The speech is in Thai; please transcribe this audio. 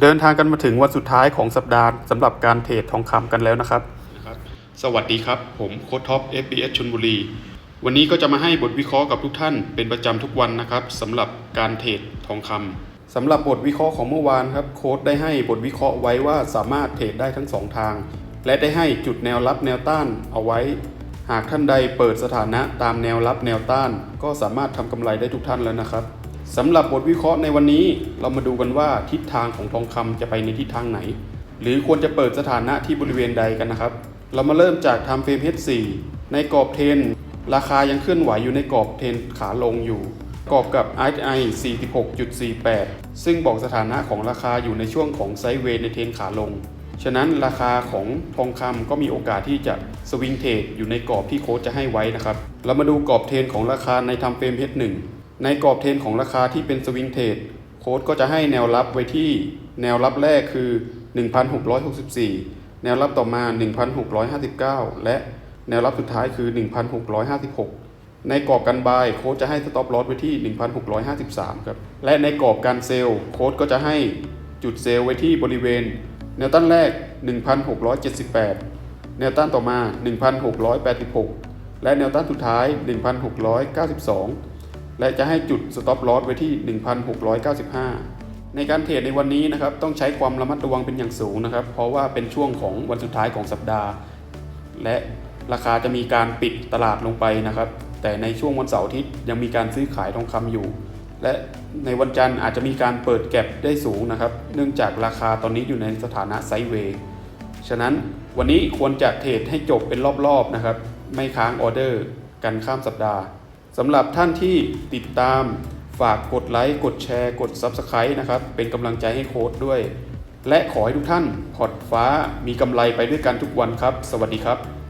เดินทางกันมาถึงวันสุดท้ายของสัปดาห์สำหรับการเทรดทองคำกันแล้วนะครับ สวัสดีครับ ผมโค้ดท็อป FBS ชลบุรี วันนี้ก็จะมาให้บทวิเคราะห์กับทุกท่านเป็นประจำทุกวันนะครับสำหรับการเทรดทองคำสำหรับบทวิเคราะห์ของเมื่อวานครับโค้ดได้ให้บทวิเคราะห์ไว้ว่าสามารถเทรดได้ทั้งสองทาง และได้ให้จุดแนวรับแนวต้านเอาไว้ หากท่านใดเปิดสถานะตามแนวรับแนวต้าน ก็สามารถทำกำไรได้ทุกท่านแล้วนะครับ สำหรับบทวิเคราะห์ในวันนี้เรามาดูกันว่าทิศทางของทองคำจะไปในทิศทางไหน หรือควรจะเปิดสถานะที่บริเวณใดกันนะครับ เรามาเริ่มจาก time frame H4 ในกรอบเทรนราคายังเคลื่อนไหวอยู่ในกรอบเทรนขาลงอยู่ กรอบกับ RSI 46.48 ซึ่งบอกสถานะของราคาอยู่ในช่วงของไซด์เวย์ในเทรนขาลง ฉะนั้นราคาของทองคำก็มีโอกาสที่จะสวิงเทรดอยู่ในกรอบที่โค้ชจะให้ไว้นะครับ เรามาดูกรอบเทรนของราคาใน time frame H1 ในกรอบเทรนของราคาที่เป็นสวิงเทรดโค้ดก็จะให้แนวรับไว้ที่แนวรับแรกคือ 1,664 แนวรับต่อมา 1,659 และแนวรับสุดท้ายคือ 1,656 ในกรอบการบายโค้ดจะให้สต็อปลอสไว้ที่ 1,653 ครับ และในกรอบการเซลล์โค้ดก็จะให้จุดเซลล์ไว้ที่บริเวณ แนวต้านแรก 1,678 แนวต้านต่อมา 1,686 และแนวต้านสุดท้าย 1,692 และจะให้จุด stop loss ไว้ที่ 1,695 ในการเทรดในวันนี้นะครับต้องใช้ความระมัดระวังเป็นอย่างสูงนะครับ เพราะว่าเป็นช่วงของวันสุดท้ายของสัปดาห์ และราคาจะมีการปิดตลาดลงไปนะครับ แต่ในช่วงวันเสาร์อาทิตย์ยังมีการซื้อขายทองคำอยู่ และในวันจันทร์อาจจะมีการเปิดแก็บได้สูงนะครับ เนื่องจากราคาตอนนี้อยู่ในสถานะไซด์เวย์ฉะนั้นวันนี้ควรจะเทรดให้จบเป็นรอบๆนะครับ ไม่ค้างออเดอร์กันข้ามสัปดาห์ สำหรับท่านที่ติดตามฝากกดไลค์กดแชร์กด Subscribe นะครับ เป็นกำลังใจให้โค้ดด้วย และขอให้ทุกท่านพอดฟ้ามีกำไรไปด้วยกันทุกวันครับ สวัสดีครับ